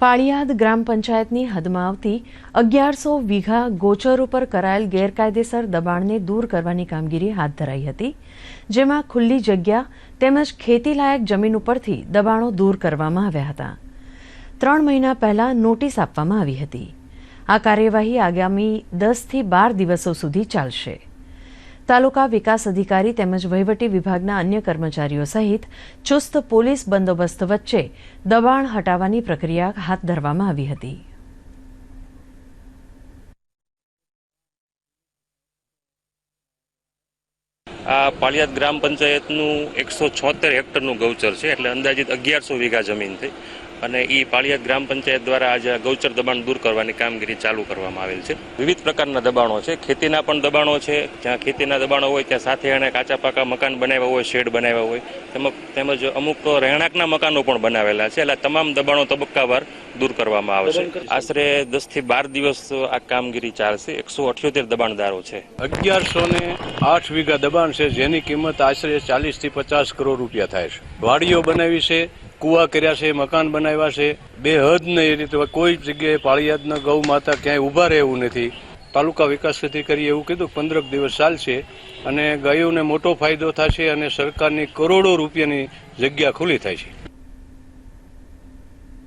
પાળિયાદ ગ્રામ પંચાયતની હદમાં આવતી અગિયારસો વીઘા ગોચર ઉપર કરાયેલ ગેરકાયદેસર દબાણને દૂર કરવાની કામગીરી હાથ ધરાઈ હતી, જેમાં ખુલ્લી જગ્યા તેમજ ખેતીલાયક જમીન ઉપરથી દબાણો દૂર કરવામાં આવ્યા હતા. ત્રણ મહિના પહેલા નોટિસ આપવામાં આવી હતી. આ કાર્યવાહી આગામી દસથી બાર દિવસો સુધી ચાલશે. તાલુકા વિકાસ અધિકારી તેમજ વહીવટી વિભાગના અન્ય કર્મચારીઓ સહિત ચુસ્ત પોલીસ બંદોબસ્ત વચ્ચે દબાણ હટાવવાની પ્રક્રિયા હાથ ધરવામાં આવી હતી. આ પાળિયાદ ગ્રામ પંચાયતનું એકસો છોતેર હેક્ટરનું ગૌચર છે, એટલે અંદાજિત અગિયારસો વીઘા જમીન થઈ અને એ પાળિયા ગ્રામ પંચાયત દ્વારા આજે ગૌચર દબાણ દૂર કરવાની કામગીરી ચાલુ કરવામાં આવેલ છે. વિવિધ પ્રકારના દબાણો છે. ખેતીના પણ દબાણો છે. જ્યાં ખેતીના દબાણો હોય ત્યાં સાથે એને કાચા પાકા મકાન બનાવ્યા હોય, શેડ બનાવ્યા હોય તેમજ તેમજ અમુક રહેણાંકના મકાનો પણ બનાવેલા છે. એટલે તમામ દબાણો તબક્કાવાર દૂર કરવામાં આવશે. આશરે દસથી બાર દિવસ આ કામગીરી ચાલશે. એકસો અઠ્યોતેર દબાણદારો છે. અગિયારસો ને આઠ વીઘા દબાણ છે, જેની કિંમત આશરે ચાલીસથી પચાસ કરોડ રૂપિયા થાય છે. વાડીઓ બનાવી છે કુવા કર્યા છે, મકાન બનાવ્યા છે. બે હદ ને એ રીતે કોઈ જગ્યાએ પાળિયાદના ગૌ માતા ક્યાંય ઊભા રહેવું નથી. તાલુકા વિકાસ અધિકારીએ એવું કીધું પંદરક દિવસ ચાલશે અને ગાયોને મોટો ફાયદો થશે અને સરકારની કરોડો રૂપિયાની જગ્યા ખુલ્લી થાય છે.